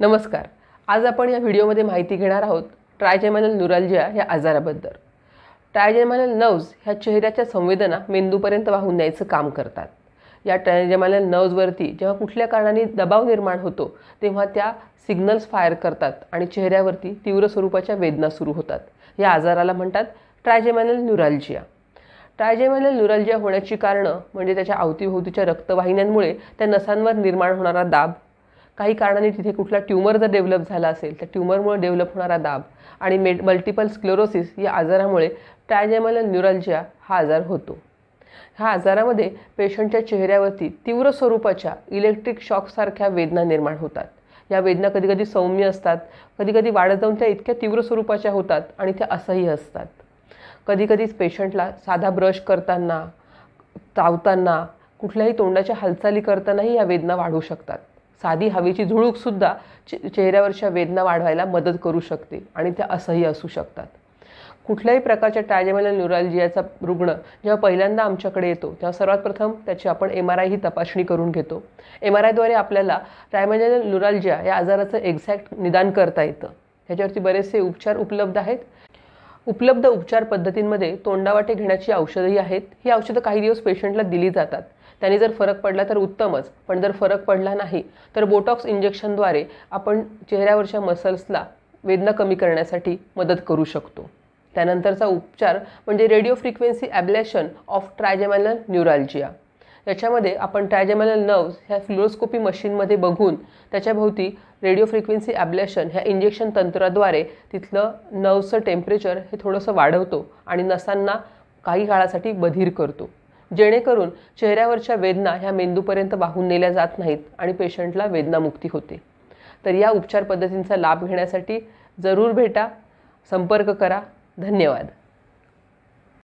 नमस्कार. आज आपण या व्हिडिओमध्ये माहिती घेणार आहोत ट्रायजेमॅनल न्युराल्जिया या आजाराबद्दल. ट्रायजेमॅनल नर्व्ज ह्या चेहऱ्याच्या संवेदना मेंदूपर्यंत वाहून न्यायचं काम करतात. या ट्रायजेमॅनल नर्व्जवरती जेव्हा कुठल्या कारणाने दबाव निर्माण होतो तेव्हा त्या सिग्नल्स फायर करतात आणि चेहऱ्यावरती तीव्र स्वरूपाच्या वेदना सुरू होतात. या आजाराला म्हणतात ट्रायजेमॅनल न्युराल्जिया. ट्रायजेमॅनल न्युराल्जिया होण्याची कारणं म्हणजे त्याच्या अवतीभोवतीच्या रक्तवाहिन्यांमुळे त्या नसांवर निर्माण होणारा दाब काही कारणाने तिथे कुठला ट्यूमर जर डेव्हलप झाला असेल तर ट्यूमरमुळे डेव्हलप होणारा दाब आणि मेड मल्टिपल स्क्लेरोसिस या आजारामुळे ट्रायजेमल न्युरल्जिया हा आजार होतो. ह्या आजारामध्ये पेशंटच्या चेहऱ्यावरती तीव्र स्वरूपाच्या इलेक्ट्रिक शॉकसारख्या वेदना निर्माण होतात. या वेदना कधीकधी सौम्य असतात कधीकधी वाढत जाऊन त्या इतक्या तीव्र स्वरूपाच्या होतात आणि त्या असह्य असतात. कधीकधीच पेशंटला साधा ब्रश करताना चावताना कुठल्याही तोंडाच्या हालचाली करतानाही या वेदना वाढू शकतात. साधी हवेची झुळूकसुद्धा चे चेहऱ्यावरच्या वेदना वाढवायला मदत करू शकते आणि त्या असह्य असू शकतात. कुठल्याही प्रकारच्या ट्रायजेमिनल न्युराल्जियाचा रुग्ण जेव्हा पहिल्यांदा आमच्याकडे येतो तेव्हा सर्वात प्रथम त्याची आपण एम आर आय ही तपासणी करून घेतो. एम आर आयद्वारे आपल्याला टायमॅनल न्युराल्जिया या आजाराचं एक्झॅक्ट निदान करता येतं. ह्याच्यावरती बरेचसे उपचार उपलब्ध आहेत. उपलब्ध उपचार पद्धतींमध्ये तोंडावाटे घेण्याची औषधंही आहेत. ही औषधं काही दिवस पेशंटला दिली जातात. त्याने जर फरक पडला तर उत्तमच. पण जर फरक पडला नाही तर बोटॉक्स इंजेक्शनद्वारे आपण चेहऱ्यावरच्या मसल्सला वेदना कमी करण्यासाठी मदत करू शकतो. त्यानंतरचा उपचार म्हणजे radio frequency ablation of trigeminal neuralgia याच्यामध्ये आपण ट्रायजेमॅनल नर्व्स ह्या फ्लोरोस्कोपी मशीनमध्ये बघून त्याच्याभोवती रेडिओ फ्रिक्वेन्सी ॲब्लेशन ह्या इंजेक्शन तंत्राद्वारे तिथलं नर्व्सचं टेम्परेचर हे थोडंसं वाढवतो आणि नसांना काही काळासाठी बधीर करतो. जेणेकरून चेहऱ्यावरच्या वेदना ह्या मेंदूपर्यंत वाहून नेल्या जात नाहीत आणि पेशंटला वेदनामुक्ती होते. तर या उपचार पद्धतींचा लाभ घेण्यासाठी जरूर भेटा. संपर्क करा. धन्यवाद.